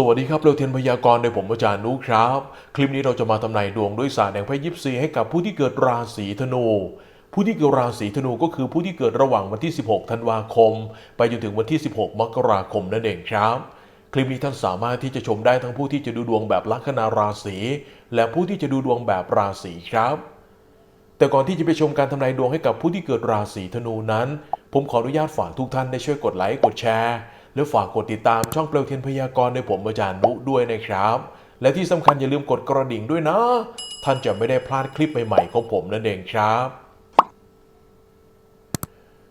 สวัสดีครับเร็วเทียนพยากรณ์ในผมอาจารย์นุครับ คลิปนี้เราจะมาทำนายดวงด้วยศาสตร์แห่งไพ่ยิปซีให้กับผู้ที่เกิดราศีธนู ผู้ที่เกิดราศีธนูก็คือผู้ที่เกิดระหว่างวันที่ 16 ธันวาคม ไปจนถึงวันที่ 16 มกราคมนั่นเองครับ คลิปนี้ท่านสามารถที่จะชมได้ทั้งผู้ที่จะดูดวงแบบลัคนาราศีและผู้ที่จะดูดวงแบบราศีครับ แต่ก่อนที่จะไปชมการทำนายดวงให้กับผู้ที่เกิดราศีธนูนั้น ผมขออนุญาตฝากทุกท่านได้ช่วยกดไลค์กดแชร์ และฝากกดติดตามช่องเปลวเทียนพยากรณ์ในผมอาจารย์นุด้วยนะครับ และที่สำคัญอย่าลืมกดกระดิ่งด้วยนะ ท่านจะไม่ได้พลาดคลิปใหม่ๆของผมนั่นเองครับ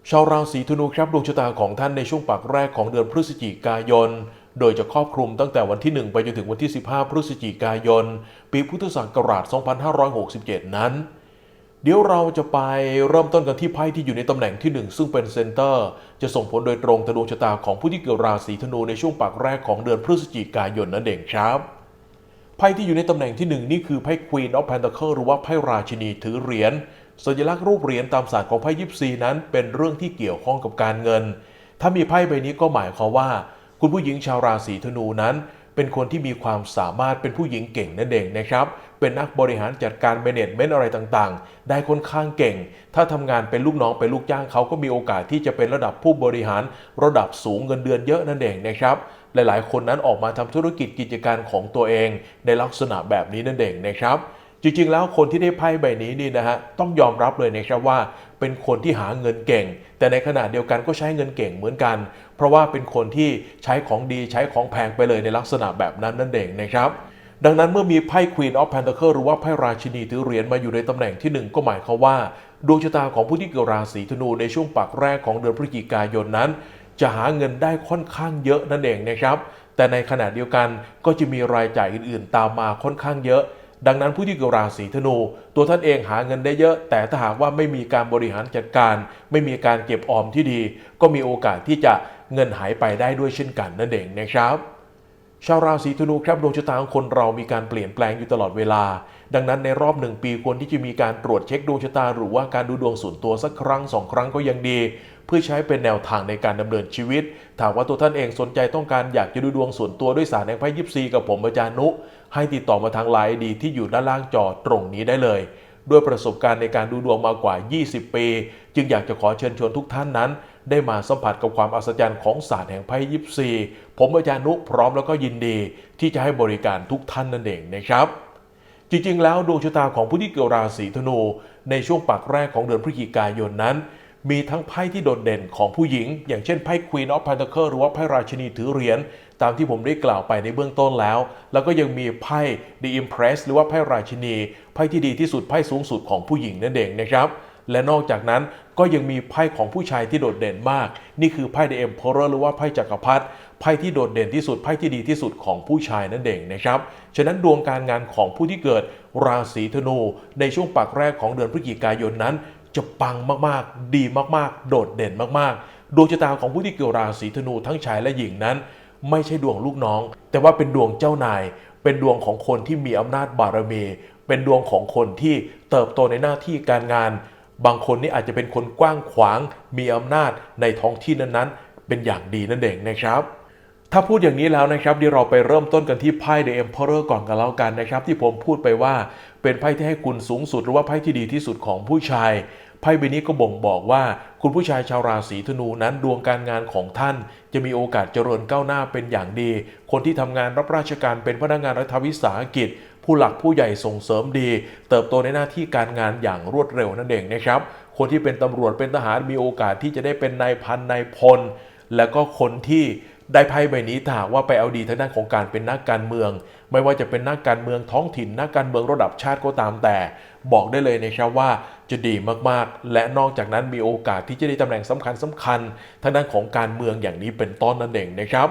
ชาวราศีธนูครับดวงชะตาของท่านในช่วงปากแรกของเดือนพฤศจิกายน โดยจะครอบคลุมตั้งแต่วันที่ 1 ไปจนถึงวันที่ 15 พฤศจิกายน ปีพุทธศักราช 2567 นั้น เดี๋ยวเราจะไปเริ่มต้นกันที่ไพ่ที่อยู่ในตำแหน่งที่ 1 ซึ่งเป็นเซนเตอร์ จะส่งผลโดยตรงต่อดวงชะตาของผู้ที่เกิดราศีธนูในช่วงปากแรกของเดือนพฤศจิกายนนั่นเองครับไพ่ที่อยู่ในตำแหน่งที่ 1 นี่คือไพ่ Queen of Pentacle หรือว่าไพ่ราชินีถือเหรียญสัญลักษณ์รูปเหรียญตามศาสตร์ของไพ่ยิปซีนั้น เป็นเรื่องที่เกี่ยวข้องกับการเงิน ถ้ามีไพ่ใบนี้ก็หมายความว่า คุณผู้หญิงชาวราศีธนูนั้น เป็นคนที่มีความสามารถเป็นผู้หญิงเก่งนั่นเองนะครับ เป็นนักบริหารจัดการแมネจเมนต์อะไรต่างๆ ได้ค่อนข้างเก่ง ถ้าทำงานเป็นลูกน้องเป็นลูกจ้างเขาก็มีโอกาสที่จะเป็นระดับผู้บริหาร ระดับสูงเงินเดือนเยอะนั่นเองนะครับ หลายๆ คนนั้นออกมาทำธุรกิจกิจการของตัวเอง ในลักษณะแบบนี้นั่นเองนะครับจริงๆ แล้วคนที่ได้ไพ่ใบนี้นี่นะฮะต้องยอมรับเลยนะครับว่า เป็นคนที่หาเงินเก่ง แต่ในขณะเดียวกันก็ใช้เงินเก่งเหมือนกัน เพราะว่าเป็นคนที่ใช้ของดีใช้ของแพงไปเลยในลักษณะแบบนั้นนั่นเองนะครับ ดังนั้นเมื่อมีไพ่ Queen of Pentacle หรือว่าไพ่ราชินีถือเหรียญมาอยู่ในตำแหน่งที่ 1 ก็หมายความว่า ดวงชะตาของผู้ที่เกิดราศีธนูในช่วงปากแรกของเดือนพฤศจิกายนนั้น จะหาเงินได้ค่อนข้างเยอะนั่นเองนะครับแต่ในขณะเดียวกันก็จะมีรายจ่ายอื่นๆ ตามมาค่อนข้างเยอะ ดังนั้นผู้ที่เกิดราศีธนู ตัวท่านเองหาเงินได้เยอะ แต่ถ้าหากว่าไม่มีการบริหารจัดการ ไม่มีการเก็บออมที่ดี ก็มีโอกาสที่จะเงินหายไปได้ด้วยเช่นกันนั่นเองนะครับ ชาวราศีธนูครับดวงชะตาของคนเรามีการเปลี่ยนแปลงอยู่ตลอดเวลา ดังนั้นในรอบหนึ่งปีควรที่จะมีการตรวจเช็คดวงชะตา หรือว่าการดูดวงส่วนตัวสักครั้งสองครั้งก็ยังดี เพื่อใช้เป็นแนวทางในการดำเนินชีวิตถ้าว่าตัวท่านเองสนใจต้องการอยากจะดูดวงส่วนตัวด้วยสารแห่งไพ่ยิปซีกับผมอาจารย์นุ ให้ติดต่อมาทางไลน์ดีที่อยู่ด้านล่างจอตรงนี้ได้เลย ด้วยประสบการณ์ในการดูดวงมากว่า 20 ปี จึงอยากจะขอเชิญชวนทุกท่านนั้น ได้มาสัมผัสกับความอัศจรรย์ของศาสตร์แห่งไพ่ยิปซีผมอาจารย์นุพร้อมแล้วก็ยินดีที่จะให้บริการทุกท่านนั่นเองนะครับ จริงๆ แล้วดวงชะตาของผู้ที่เกิดราศีธนู ในช่วงปากแรกของเดือนพฤศจิกายนนั้น มีทั้งไพ่ที่โดดเด่นของผู้หญิง อย่างเช่นไพ่ Queen of Pentacle หรือว่าไพ่ราชินีถือเหรียญตามที่ผมได้กล่าวไปในเบื้องต้นแล้ว แล้วก็ยังมีไพ่ The Empress หรือว่าไพ่ราชินี ไพ่ที่ดีที่สุดไพ่สูงสุดของผู้หญิงนั่นเองนะครับ และนอกจากนั้นก็ยังมีไพ่ของผู้ชายที่โดดเด่นมาก นี่คือไพ่ The Emperor หรือว่าไพ่จักรพรรดิไพ่ที่โดดเด่นที่สุดไพ่ที่ดีที่สุดของผู้ชายนั่นเองนะครับฉะนั้นดวงการงานของผู้ที่เกิดราศีธนู ในช่วงปากแรกของเดือนพฤศจิกายนนั้น จะปังมากๆ ดีมากๆ โดดเด่นมากๆดวงชะตาของผู้ที่เกิดราศีธนูทั้งชายและหญิงนั้น ไม่ใช่ดวงลูกน้อง แต่ว่าเป็นดวงเจ้านาย เป็นดวงของคนที่มีอำนาจบารมีเป็นดวงของคนที่เติบโตในหน้าที่การงาน บางคนนี่อาจจะเป็นคนกว้างขวางมีอำนาจในท้องที่นั้นๆ เป็นอย่างดีนั่นเองนะครับ ถ้าพูดอย่างนี้แล้วนะครับเดี๋ยวเราไปเริ่มต้นกันที่ไพ่ The Emperor ก่อนกันแล้วกันนะครับ ที่ผมพูดไปว่าเป็นไพ่ที่ให้คุณสูงสุดหรือว่าไพ่ที่ดีที่สุดของผู้ชายไพ่ใบนี้ก็บ่งบอกว่า คุณผู้ชายชาวราศีธนูนั้นดวงการงานของท่าน จะมีโอกาสเจริญก้าวหน้าเป็นอย่างดี คนที่ทำงานรับราชการเป็นพนักงานรัฐวิสาหกิจ ผู้หลักผู้ใหญ่ส่งเสริมดี เติบโตในหน้าที่การงานอย่างรวดเร็วนั่นเองนะครับ คนที่เป็นตำรวจเป็นทหารมีโอกาสที่จะได้เป็นนายพันนายพล แล้วก็คนที่ได้ไพ่ใบนี้ถ้าว่าไปเอาดีทางด้านของการเป็นนักการเมือง ไม่ว่าจะเป็นนักการเมืองท้องถิ่น นักการเมืองระดับชาติก็ตามแต่ บอกได้เลยนะครับว่าจะดีมากๆ และนอกจากนั้นมีโอกาสที่จะได้ตำแหน่งสำคัญสำคัญทางด้านของการเมืองอย่างนี้เป็นต้นนั่นเองนะครับ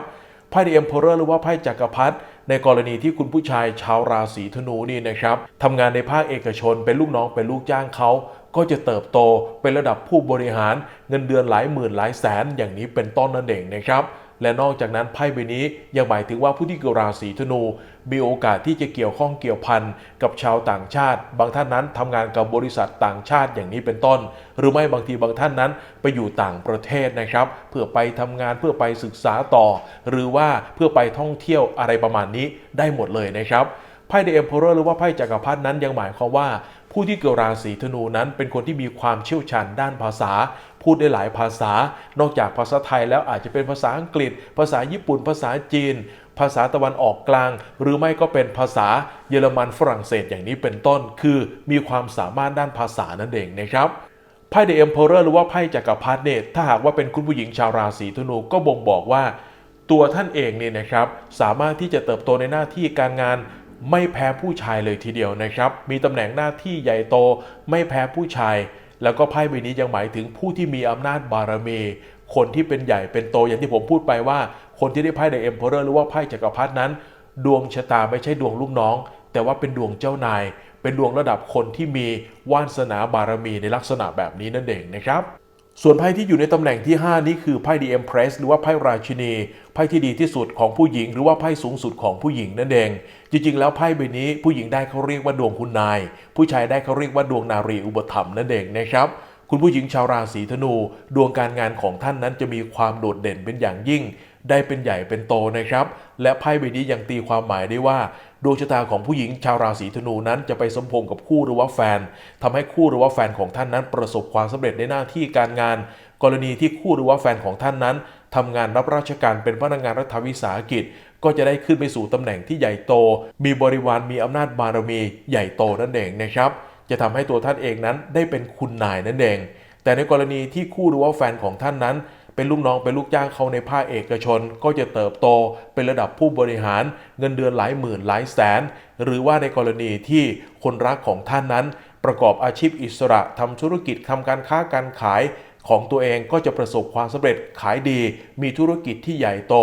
ไพ่เดอ็มเพเรอร์หรือว่าไพ่จักรพรรดิ ในกรณีที่คุณผู้ชายชาวราศีธนูนี่นะครับทำงานในภาคเอกชนเป็นลูกน้องเป็นลูกจ้างเขาก็จะเติบโตเป็นระดับผู้บริหารเงินเดือนหลายหมื่นหลายแสนอย่างนี้เป็นต้นนั่นเองนะครับ และนอกจากนั้นไพ่ใบนี้ยังหมายถึงว่าผู้ที่เกิดราศีธนู มีโอกาสที่จะเกี่ยวข้องเกี่ยวพันกับชาวต่างชาติ บางท่านนั้นทำงานกับบริษัทต่างชาติอย่างนี้เป็นต้น หรือไม่บางทีบางท่านนั้นไปอยู่ต่างประเทศนะครับ เพื่อไปทำงานเพื่อไปศึกษาต่อ หรือว่าเพื่อไปท่องเที่ยวอะไรประมาณนี้ได้หมดเลยนะครับไพ่เดอะเอ็มพเรอร์หรือว่าไพ่จักรพรรดินั้นยังหมายความว่า ผู้ที่เกิดราศีธนูนั้นเป็นคนที่มีความเชี่ยวชาญด้านภาษา พูดได้หลายภาษา นอกจากภาษาไทยแล้วอาจจะเป็นภาษาอังกฤษ ภาษาญี่ปุ่น ภาษาจีน ภาษาตะวันออกกลาง หรือไม่ก็เป็นภาษาเยอรมันฝรั่งเศสอย่างนี้เป็นต้น คือมีความสามารถด้านภาษานั่นเองนะครับไพ่เดอะเอ็มพอเรอร์หรือว่าไพ่จักรพรรดิเนี่ยถ้าหากว่าเป็นคุณผู้หญิงชาวราศีธนูก็บ่งบอกว่าตัวท่านเองเนี่ยนะครับสามารถที่จะเติบโตในหน้าที่การงาน ไม่แพ้ผู้ชายเลยทีเดียวนะครับ มีตำแหน่งหน้าที่ใหญ่โต ไม่แพ้ผู้ชาย แล้วก็ไพ่ใบนี้ยังหมายถึงผู้ที่มีอำนาจบารมี คนที่เป็นใหญ่เป็นโตอย่างที่ผมพูดไปว่า คนที่ได้ไพ่เดอะเอ็มพอเรอร์หรือว่าไพ่จักรพรรดินั้น ดวงชะตาไม่ใช่ดวงลูกน้อง แต่ว่าเป็นดวงเจ้านาย เป็นดวงระดับคนที่มีวาสนาบารมีในลักษณะแบบนี้นั่นเองนะครับ ส่วนไพ่ที่อยู่ในตำแหน่งที่ 5 นี้คือไพ่ The Empress หรือว่าไพ่ราชินีไพ่ที่ดีที่สุดของผู้หญิง หรือว่าไพ่สูงสุดของผู้หญิงนั่นเอง จริงๆ แล้วไพ่ใบนี้ผู้หญิงได้เขาเรียกว่าดวงคุณนาย ผู้ชายได้เขาเรียกว่าดวงนารีอุปถัมภ์นั่นเองนะครับคุณผู้หญิงชาวราศีธนู ดวงการงานของท่านนั้นจะมีความโดดเด่นเป็นอย่างยิ่ง ได้เป็นใหญ่เป็นโตนะครับ และไพ่ใบนี้ยังตีความหมายได้ว่าดวงชะตาของผู้หญิงชาวราศีธนูนั้นจะไปสมพงกับคู่หรือว่าแฟนทำให้คู่หรือว่าแฟนของท่านนั้นประสบความสำเร็จในหน้าที่การงาน กรณีที่คู่หรือว่าแฟนของท่านนั้นทำงานรับราชการเป็นพนักงานรัฐวิสาหกิจ ก็จะได้ขึ้นไปสู่ตำแหน่งที่ใหญ่โต มีบริวารมีอำนาจบารมีใหญ่โตนั่นเองนะครับ จะทำให้ตัวท่านเองนั้นได้เป็นคุณนายนั่นเองแต่ในกรณีที่คู่หรือว่าแฟนของท่านนั้น เป็นลูกน้องเป็นลูกจ้างเขาในภาคเอกชน ก็จะเติบโตเป็นระดับผู้บริหาร เงินเดือนหลายหมื่นหลายแสน หรือว่าในกรณีที่คนรักของท่านนั้น ประกอบอาชีพอิสระทำธุรกิจทำการค้าการขายของตัวเองก็จะประสบความสำเร็จขายดี มีธุรกิจที่ใหญ่โต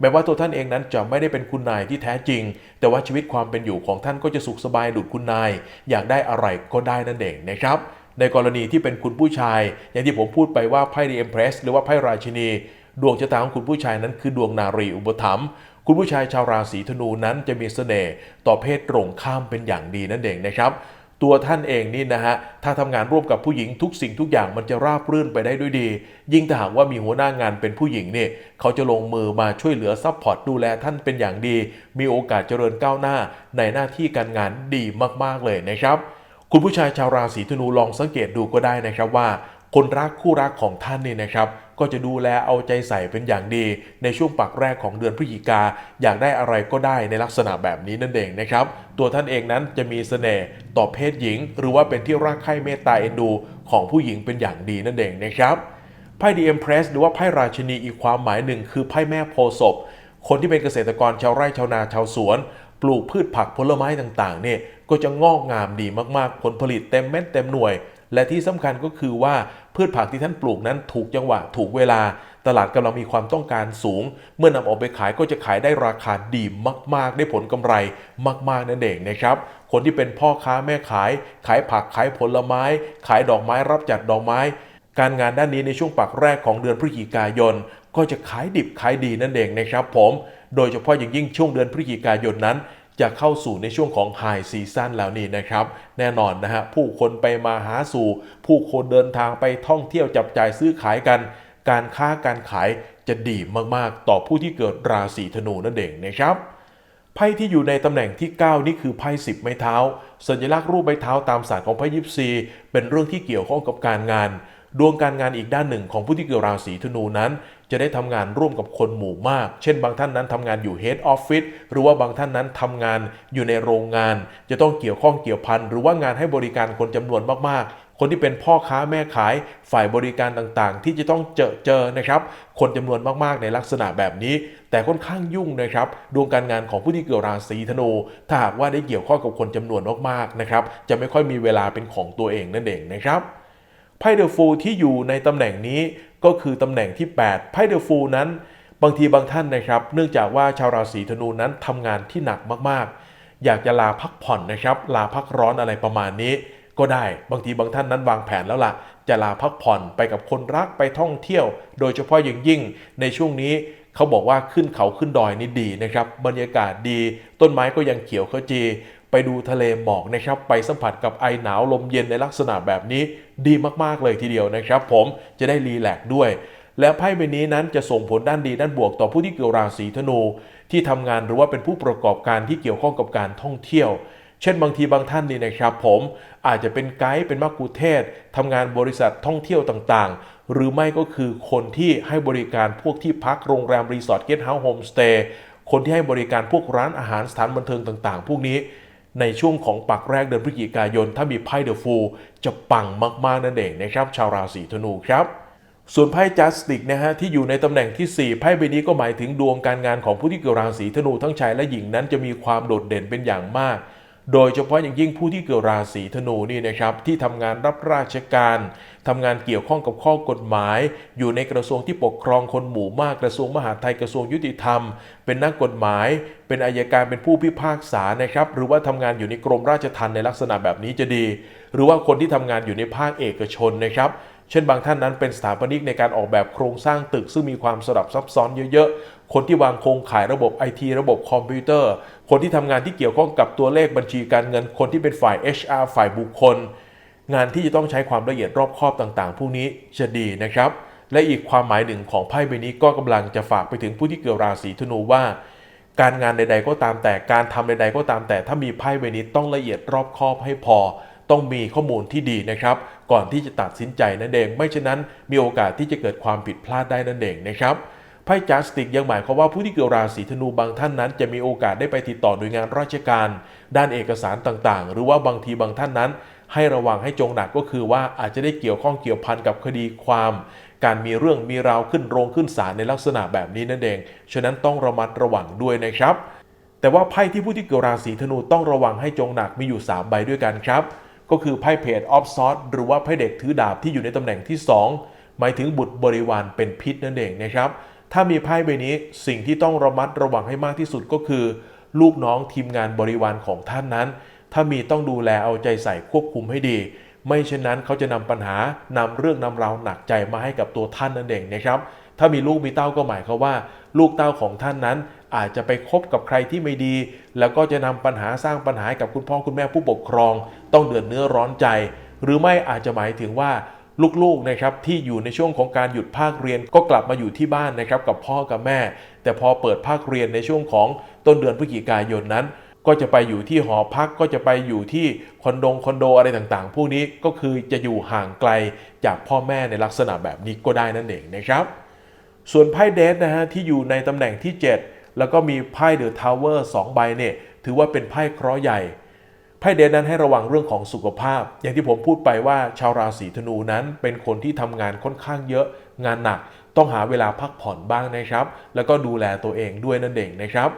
แม้ว่าตัวท่านเองนั้นจะไม่ได้เป็นคุณนายที่แท้จริง แต่ว่าชีวิตความเป็นอยู่ของท่านก็จะสุขสบายดุจคุณนาย อยากได้อะไรก็ได้นั่นเองนะครับ ในกรณีที่เป็นคุณผู้ชาย อย่างที่ผมพูดไปว่าไพ่ดีเอ็มเพรสหรือว่าไพ่ราชินี ดวงชะตาของคุณผู้ชายนั้นคือดวงนารีอุปถัมภ์คุณผู้ชายชาวราศีธนูนั้นจะมีเสน่ห์ต่อเพศตรงข้ามเป็นอย่างดีนั่นเองนะครับ ตัวท่านเองนี่นะฮะถ้าทำงานร่วมกับผู้หญิงทุกสิ่งทุกอย่างมันจะราบรื่นไปได้ด้วยดี ยิ่งถ้าหากว่ามีหัวหน้างานเป็นผู้หญิงเนี่ยเขาจะลงมือมาช่วยเหลือซัพพอร์ตดูแลท่านเป็นอย่างดี มีโอกาสเจริญก้าวหน้าในหน้าที่การงานดีมากๆเลยนะครับ คุณผู้ชายชาวราศีธนูลองสังเกตดูก็ได้นะครับว่า คนรักคู่รักของท่านนี่นะครับ ก็จะดูแลเอาใจใส่เป็นอย่างดี ในช่วงปักแรกของเดือนพฤศจิกา อยากได้อะไรก็ได้ในลักษณะแบบนี้นั่นเองนะครับ ตัวท่านเองนั้นจะมีเสน่ห์ต่อเพศหญิง หรือว่าเป็นที่รักใคร่เมตตาเอ็นดู ของผู้หญิงเป็นอย่างดีนั่นเองนะครับไพ่ดีเอ็มเพรสหรือว่าไพ่ราชินีอีกความหมายหนึ่งคือไพ่แม่โพศพคนที่เป็นเกษตรกรชาวไร่ชาวนาชาวสวน ปลูกพืชผักผลไม้ต่างๆเนี่ย ก็จะงอกงามดีมากๆ ผลผลิตเต็มเม็ดเต็มหน่วย และที่สำคัญก็คือว่าพืชผักที่ท่านปลูกนั้นถูกจังหวะถูกเวลา ตลาดกำลังมีความต้องการสูง เมื่อนำออกไปขายก็จะขายได้ราคาดีมาก ๆ ได้ผลกำไรมาก ๆ นั่นเองนะครับ คนที่เป็นพ่อค้าแม่ขาย ขายผักขายผลไม้ ขายดอกไม้รับจัดดอกไม้ การงานด้านนี้ในช่วงปักแรกของเดือนพฤศจิกายน ก็จะขายดิบขายดีนั่นเองนะครับ ผม โดยเฉพาะอย่างยิ่งช่วงเดือนพฤศจิกายนนั้น จะเข้าสู่ในช่วงของไฮซีซั่นแล้วนี่นะครับ แน่นอนนะฮะผู้คนไปมาหาสู่ ผู้คนเดินทางไปท่องเที่ยวจับจ่ายซื้อขายกัน การค้าการขายจะดีมากๆ ต่อผู้ที่เกิดราศีธนูนั่นเองนะครับไพ่ที่อยู่ในตำแหน่งที่ 9 นี่คือไพ่สิบไม้เท้า สัญลักษณ์รูปไม้เท้าตามศาสตร์ของไพ่ยิปซี เป็นเรื่องที่เกี่ยวข้องกับการงาน ดวงการงานอีกด้านหนึ่งของผู้ที่เกิดราศีธนูนั้น จะได้ทำงานร่วมกับคนหมู่มาก เช่นบางท่านนั้นทำงานอยู่ Head Office หรือว่าบางท่านนั้นทำงานอยู่ในโรงงาน จะต้องเกี่ยวข้องเกี่ยวพันหรือว่างานให้บริการคนจำนวนมากๆ คนที่เป็นพ่อค้าแม่ขายฝ่ายบริการต่างๆ ที่จะต้องเจอเจอนะครับ คนจำนวนมากๆ ในลักษณะแบบนี้ แต่ค่อนข้างยุ่งนะครับ ดวงการงานของผู้ที่เกิดราศีธนู ถ้าหากว่าได้เกี่ยวข้องกับคนจำนวนมากๆนะครับจะไม่ค่อยมีเวลาเป็นของตัวเองนั่นเองนะครับไพ่เดอะฟูลที่อยู่ในตำแหน่งนี้ ก็คือตำแหน่งที่ 8 ไพ่เดอะฟูลนั้น บางทีบางท่านนะครับ เนื่องจากว่าชาวราศีธนูนั้นทำงานที่หนักมากๆ อยากจะลาพักผ่อนนะครับ ลาพักร้อนอะไรประมาณนี้ ก็ได้ บางทีบางท่านนั้นวางแผนแล้วล่ะ จะลาพักผ่อนไปกับคนรักไปท่องเที่ยว โดยเฉพาะอย่างยิ่งในช่วงนี้เขาบอกว่าขึ้นเขาขึ้นดอยนี่ดีนะครับ บรรยากาศดี ต้นไม้ก็ยังเขียวขจี ไปดูทะเลหมอกนะครับ ไปสัมผัสกับไอหนาวลมเย็นในลักษณะแบบนี้ ดีมากๆเลยทีเดียวนะครับ ผมจะได้รีแลกซ์ด้วย และไพ่ใบนี้นั้นจะส่งผลด้านดีด้านบวกต่อผู้ที่เกี่ยวราศีธนู ที่ทำงานหรือว่าเป็นผู้ประกอบการที่เกี่ยวข้องกับการท่องเที่ยว เช่นบางทีบางท่านนี่นะครับผมอาจจะเป็นไกด์เป็นมักคุเทศทำงานบริษัทท่องเที่ยวต่างๆ หรือไม่ก็คือคนที่ให้บริการพวกที่พักโรงแรมรีสอร์ทเกสต์เฮาส์โฮมสเตย์คนที่ให้บริการพวกร้านอาหารสถานบันเทิงต่างๆ พวกนี้ ในช่วงของปักแรกเดือนพฤศจิกายน ถ้ามีไพ่เดอะฟูลจะปังมากๆนั่นเองนะครับ ชาวราศีธนูครับ ส่วนไพ่จัสติกนะฮะที่อยู่ในตำแหน่งที่ 4 ไพ่ใบนี้ก็หมายถึงดวงการงานของผู้ที่เกิดราศีธนูทั้งชายและหญิงนั้นจะมีความโดดเด่นเป็นอย่างมาก โดยเฉพาะอย่างยิ่งผู้ที่เกิดราศีธนูนี่นะครับที่ทำงานรับราชการทำงานเกี่ยวข้องกับข้อกฎหมาย อยู่ในกระทรวงที่ปกครองคนหมู่มากกระทรวงมหาดไทยกระทรวงยุติธรรม เป็นนักกฎหมาย เป็นอายการเป็นผู้พิพากษานะครับหรือว่าทำงานอยู่ในกรมราชทัณฑ์ในลักษณะแบบนี้จะดี หรือว่าคนที่ทำงานอยู่ในภาคเอกชนนะครับ เช่นบางท่านนั้นเป็นสถาปนิกในการออกแบบโครงสร้างตึก ซึ่งมีความสลับซับซ้อนเยอะๆ คนที่วางโครงข่ายระบบไอทีระบบคอมพิวเตอร์ คนที่ทำงานที่เกี่ยวข้องกับตัวเลขบัญชีการเงิน คนที่เป็นฝ่าย HR ฝ่ายบุคคล งานที่จะต้องใช้ความละเอียดรอบคอบต่างๆ พวกนี้จะดีนะครับ และอีกความหมายหนึ่งของไพ่ใบนี้ก็กำลังจะฝากไปถึงผู้ที่เกิดราศีธนูว่าการงานใด ๆ ก็ตามแต่การทำใด ๆ ก็ตามแต่ถ้ามีไพ่ใบนี้ต้องละเอียดรอบคอบให้พอ ต้องมีข้อมูลที่ดีนะครับ ก่อนที่จะตัดสินใจนั่นเอง ไม่เช่นนั้นมีโอกาสที่จะเกิดความผิดพลาดได้นั่นเองนะครับไพ่จัสติกยังหมายความว่าผู้ที่เกิดราศีธนูบางท่านนั้น จะมีโอกาสได้ไปติดต่อหน่วยงานราชการ ด้านเอกสารต่างๆ หรือว่าบางทีบางท่านนั้น ให้ระวังให้จงหนักก็คือว่าอาจจะได้เกี่ยวข้องเกี่ยวพันกับคดีความ การมีเรื่องมีราวขึ้นโรงขึ้นศาลในลักษณะแบบนี้นั่นเอง ฉะนั้นต้องระมัดระวังด้วยนะครับ แต่ว่าไพ่ที่ผู้ที่เกิดราศีธนูต้องระวังให้จงหนักมีอยู่ 3 ใบด้วยกันครับ ก็คือไพ่เพจออฟซอสหรือว่าไพ่เด็กถือดาบที่อยู่ในตำแหน่งที่ 2 หมายถึงบุตรบริวารเป็นพิษนั่นเองนะครับ ถ้ามีไพ่ใบนี้สิ่งที่ต้องระมัดระวังให้มากที่สุดก็คือ ลูกน้องทีมงานบริวารของท่านนั้น ถ้ามีต้องดูแลเอาใจใส่ควบคุมให้ดี ไม่เช่นนั้นเขาจะนำปัญหานำเรื่องนำราวหนักใจมาให้กับตัวท่านนั่นเองนะครับ ถ้ามีลูกมีเต้าก็หมายความว่า ลูกเต้าของท่านนั้น อาจจะไปคบกับใครที่ไม่ดี แล้วก็จะนำปัญหาสร้างปัญหาให้กับคุณพ่อคุณแม่ผู้ปกครอง ต้องเดือดเนื้อร้อนใจ หรือไม่อาจจะหมายถึงว่าลูกๆนะครับที่อยู่ในช่วงของการหยุดภาคเรียนก็กลับมาอยู่ที่บ้านนะครับกับพ่อกับแม่ แต่พอเปิดภาคเรียนในช่วงของต้นเดือนพฤศจิกายนนั้น ก็จะไปอยู่ที่หอพักก็จะไปอยู่ที่คอนโดคอนโดอะไรต่างๆ พวกนี้ก็คือจะอยู่ห่างไกลจากพ่อแม่ในลักษณะแบบนี้ก็ได้นั่นเองนะครับ ส่วนไพ่เดสนะฮะที่อยู่ในตำแหน่งที่ 7 แล้วก็มีไพ่เดอะทาวเวอร์2ใบเนี่ยถือว่าเป็นไพ่เคราะห์ใหญ่ ไพ่เดสนั้นให้ระวังเรื่องของสุขภาพ อย่างที่ผมพูดไปว่าชาวราศีธนูนั้นเป็นคนที่ทำงานค่อนข้างเยอะงานหนัก ต้องหาเวลาพักผ่อนบ้างนะครับ แล้วก็ดูแลตัวเองด้วยนั่นเองนะครับ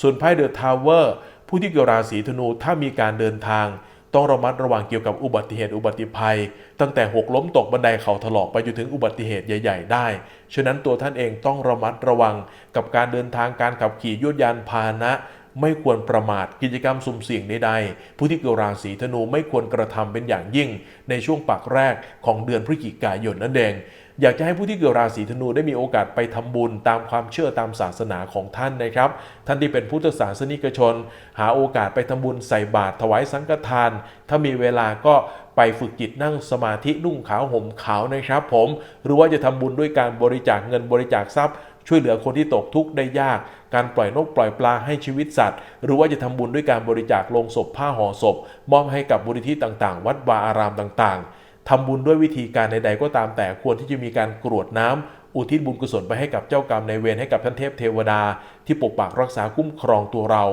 ส่วนไพ่เดอะทาวเวอร์ผู้ที่เกิดราศีธนูถ้ามีการเดินทาง ต้องระมัดระวังเกี่ยวกับอุบัติเหตุอุบัติภัย ตั้งแต่หกล้มตกบันไดเข่าถลอกไปจนถึงอุบัติเหตุใหญ่ ๆ ได้ ฉะนั้นตัวท่านเองต้องระมัดระวังกับการเดินทางการขับขี่ยวดยานพาหนะ ไม่ควรประมาทกิจกรรมสุ่มเสี่ยงใดๆผู้ที่เกิดราศีธนูไม่ควรกระทำเป็นอย่างยิ่ง ในช่วงปักแรกของเดือนพฤศจิกายนนั่นเอง อยากจะให้ผู้ที่เกิดราศีธนูได้มีโอกาสไปทำบุญตามความเชื่อตามศาสนาของท่านนะครับ ท่านที่เป็นพุทธศาสนิกชน หาโอกาสไปทำบุญใส่บาตรถวายสังฆทาน ถ้ามีเวลาก็ไปฝึกจิตนั่งสมาธินุ่งขาวห่มขาวนะครับ ผมหรือว่าจะทำบุญด้วยการบริจาคเงินบริจาคทรัพย์ช่วยเหลือคนที่ตกทุกข์ได้ยาก การปล่อยนกปล่อยปลาให้ชีวิตสัตว์ หรือว่าจะทำบุญด้วยการบริจาคลงศพผ้าห่อศพ มอบให้กับบุริธิต่างๆ วัดวาอารามต่างๆ ทำบุญด้วยวิธีการใดๆก็ตามแต่ควรที่จะมีการกรวดน้ำอุทิศบุญกุศลไปให้กับเจ้ากรรมในเวรให้กับท่านเทพเทวดา ที่ปกปักรักษาคุ้มครองตัวเรา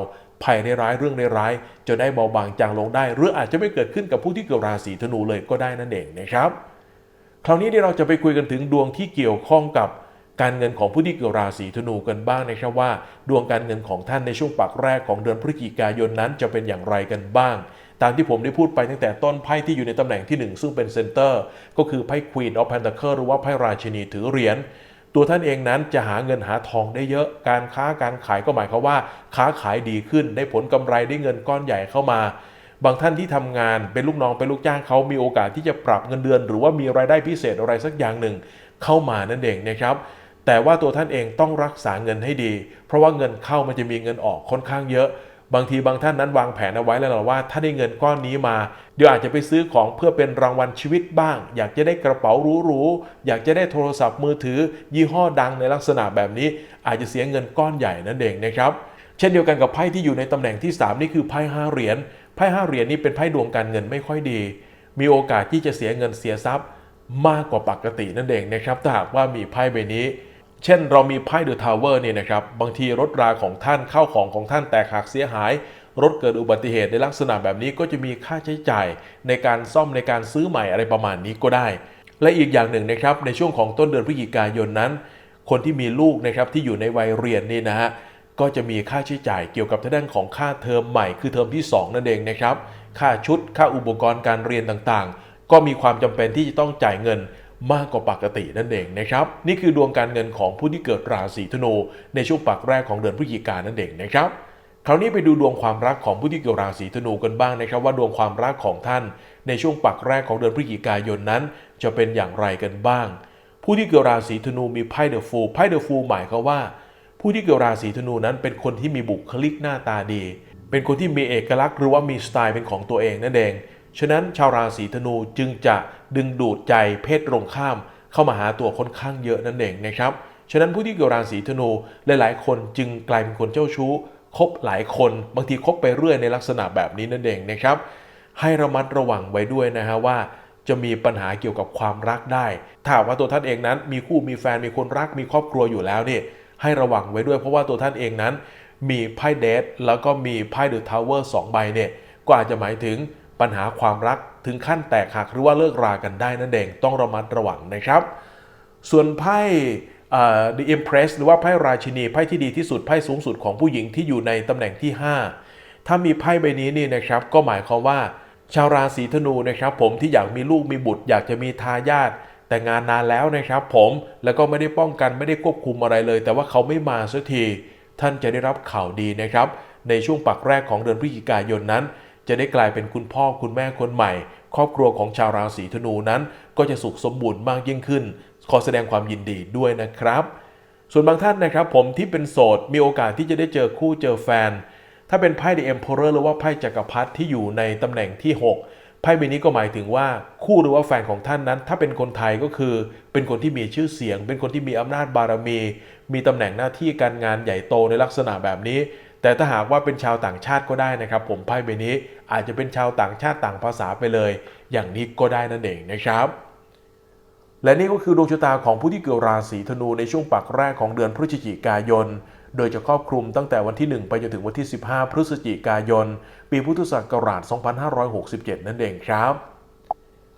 ภัยในร้ายเรื่องในร้ายจะได้เบาบางจางลงได้หรืออาจจะไม่เกิดขึ้นกับผู้ที่เกิดราศีธนูเลยก็ได้นั่นเองนะครับ คราวนี้เดี๋ยวเราจะไปคุยกันถึงดวงที่เกี่ยวข้องกับการเงินของผู้ที่เกิดราศีธนูกันบ้างนะครับว่า ดวงการเงินของท่านในช่วงปักแรกของเดือนพฤศจิกายนนั้นจะเป็นอย่างไรกันบ้าง ตามที่ผมได้พูดไปตั้งแต่ต้นไพ่ที่อยู่ในตำแหน่งที่ 1 ซึ่งเป็นเซนเตอร์ ก็คือไพ่ Queen of Pentacles หรือว่าไพ่ราชินีถือเหรียญตัวท่านเองนั้นจะหาเงินหาทองได้เยอะ การค้าการขายก็หมายความว่า ค้าขายดีขึ้นได้ผลกำไรได้เงินก้อนใหญ่เข้ามา บางท่านที่ทำงานเป็นลูกน้องเป็นลูกจ้างเขามีโอกาสที่จะปรับเงินเดือน หรือว่ามีรายได้พิเศษอะไรสักอย่างหนึ่ง เข้ามานั่นเองนะครับ แต่ว่าตัวท่านเองต้องรักษาเงินให้ดี เพราะว่าเงินเข้ามันจะมีเงินออกค่อนข้างเยอะ บางทีบางท่านนั้นวางแผนเอาไว้แล้วล่ะว่า ถ้าได้เงินก้อนนี้มา เดี๋ยวอาจจะไปซื้อของเพื่อเป็นรางวัลชีวิตบ้าง อยากจะได้กระเป๋าหรูๆอยากจะได้โทรศัพท์มือถือ ยี่ห้อดังในลักษณะแบบนี้ อาจจะเสียเงินก้อนใหญ่นั่นเองนะครับเช่นเดียวกันกับไพ่ที่อยู่ในตำแหน่งที่ 3 นี่คือไพ่ห้าเหรียญไพ่ห้าเหรียญนี่เป็นไพ่ดวงการเงินไม่ค่อยดี มีโอกาสที่จะเสียเงินเสียทรัพย์มากกว่าปกตินั่นเองนะครับถ้าหากว่ามีไพ่ใบนี้ เช่นเรามีไพ่เดอะทาวเวอร์เนี่ยนะครับบางทีรถราของท่านเข้าของของท่านแตกหักเสียหาย รถเกิดอุบัติเหตุในลักษณะแบบนี้ก็จะมีค่าใช้จ่าย ในการซ่อมในการซื้อใหม่อะไรประมาณนี้ก็ได้ และอีกอย่างหนึ่งนะครับในช่วงของต้นเดือนพฤศจิกายนนั้น คนที่มีลูกนะครับที่อยู่ในวัยเรียนนี่นะฮะก็จะมีค่าใช้จ่ายเกี่ยวกับทางด้านของค่าเทอมใหม่คือเทอมที่ 2 นั่นเองนะครับค่าชุดค่าอุปกรณ์การเรียนต่างๆ ก็มีความจำเป็นที่จะต้องจ่ายเงิน มากกว่าปกตินั่นเองนะครับ นี่คือดวงการเงินของผู้ที่เกิดราศีธนูในช่วงปักแรกของเดือนพฤศจิกายนนั่นเองนะครับคราวนี้ไปดูดวงความรักของผู้ที่เกิดราศีธนูกันบ้างนะครับ ว่าดวงความรักของท่าน ในช่วงปักแรกของเดือนพฤศจิกายนนั้น จะเป็นอย่างไรกันบ้าง ผู้ที่เกิดราศีธนูมีไพ่เดอะฟูลไพ่เดอะฟูลหมายความว่า ผู้ที่เกิดราศีธนูนั้นเป็นคนที่มีบุคลิกหน้าตาดี เป็นคนที่มีเอกลักษณ์หรือว่ามีสไตล์เป็นของตัวเองนั่นเอง ฉะนั้นชาวราศีธนูจึงจะดึงดูดใจเพศตรงข้าม เข้ามาหาตัวค่อนข้างเยอะนั่นเองนะครับ ฉะนั้นผู้ที่เกิดราศีธนูหลายๆ คนจึงกลายเป็นคนเจ้าชู้คบหลายคนบางทีคบไปเรื่อยในลักษณะแบบนี้นั่นเองนะครับ ให้ระมัดระวังไว้ด้วยนะฮะว่าจะมีปัญหาเกี่ยวกับความรักได้ ถ้าว่าตัวท่านเองนั้น มีคู่มีแฟนมีคนรักมีครอบครัวอยู่แล้วเนี่ยให้ระวังไว้ด้วยเพราะว่าตัวท่านเองนั้น มีไพ่เดทแล้วก็มีไพ่เดอะทาวเวอร์สองใบเนี่ยก็อาจจะหมายถึง ปัญหาความรักถึงขั้นแตกหักหรือว่าเลิกรากันได้นั่นเองต้องระมัดระวังนะครับ ส่วนไพ่ The Empress หรือว่าไพ่ราชินีไพ่ที่ดีที่สุดไพ่สูงสุดของผู้หญิงที่อยู่ในตำแหน่งที่ 5 ถ้ามีไพ่ใบนี้นี่นะครับก็หมายความว่า ชาวราศีธนูนะครับผมที่อยากมีลูกมีบุตร อยากจะมีทายาทแต่งงานนานแล้วนะครับผมแล้วก็ไม่ได้ป้องกันไม่ได้ควบคุมอะไรเลย แต่ว่าเขาไม่มาสักที ท่านจะได้รับข่าวดีนะครับในช่วงปักแรกของเดือนพฤศจิกายนนั้น จะได้กลายเป็นคุณพ่อคุณแม่คนใหม่ ครอบครัวของชาวราศีธนูนั้น ก็จะสุขสมบูรณ์มากยิ่งขึ้น ขอแสดงความยินดีด้วยนะครับ ส่วนบางท่านนะครับ ผมที่เป็นโสดมีโอกาสที่จะได้เจอคู่เจอแฟน ถ้าเป็นไพ่ The Emperor หรือว่าไพ่จักรพรรดิที่อยู่ในตำแหน่งที่ 6 ไพ่ใบนี้ก็หมายถึงว่าคู่หรือว่าแฟนของท่านนั้น ถ้าเป็นคนไทยก็คือ เป็นคนที่มีชื่อเสียง เป็นคนที่มีอำนาจบารมี มีตำแหน่งหน้าที่การงานใหญ่โตในลักษณะแบบนี้ แต่ถ้าหากว่าเป็นชาวต่างชาติก็ได้นะครับ ผมไพ่ใบนี้อาจจะเป็นชาวต่างชาติต่างภาษาไปเลย อย่างนี้ก็ได้นั่นเองนะครับ และนี่ก็คือดวงชะตาของผู้ที่เกิดราศีธนูในช่วงปักแรกของเดือนพฤศจิกายน โดยจะครอบคลุมตั้งแต่วันที่ 1 ไปจนถึงวันที่ 15 พฤศจิกายน ปีพุทธศักราช 2567 นั่นเองครับ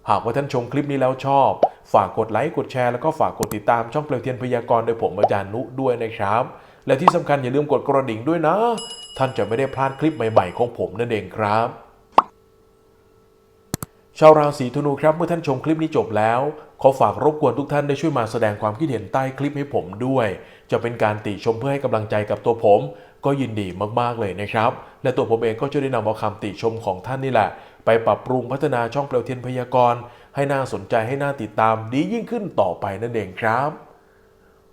หากว่าท่านชมคลิปนี้แล้วชอบ ฝากกดไลค์ กดแชร์ แล้วก็ฝากกดติดตามช่องเปลวเทียนพยากรณ์โดยผมอาจารย์นุด้วยนะครับ และที่สำคัญอย่าลืมกดกระดิ่งด้วยนะ ท่านจะไม่ได้พลาดคลิปใหม่ๆของผมนั่นเองครับชาวราศีธนูครับเมื่อท่านชมคลิปนี้จบแล้ว ขอฝากรบกวนทุกท่านได้ช่วยมาแสดงความคิดเห็นใต้คลิปให้ผมด้วย จะเป็นการติชมเพื่อให้กำลังใจกับตัวผม ก็ยินดีมากๆเลยนะครับ และตัวผมเองก็จะได้นำเอาคำติชมของท่านนี่แหละ ไปปรับปรุงพัฒนาช่องเปลวเทียนพยากรณ์ให้น่าสนใจให้น่าติดตามดียิ่งขึ้นต่อไปนั่นเองครับ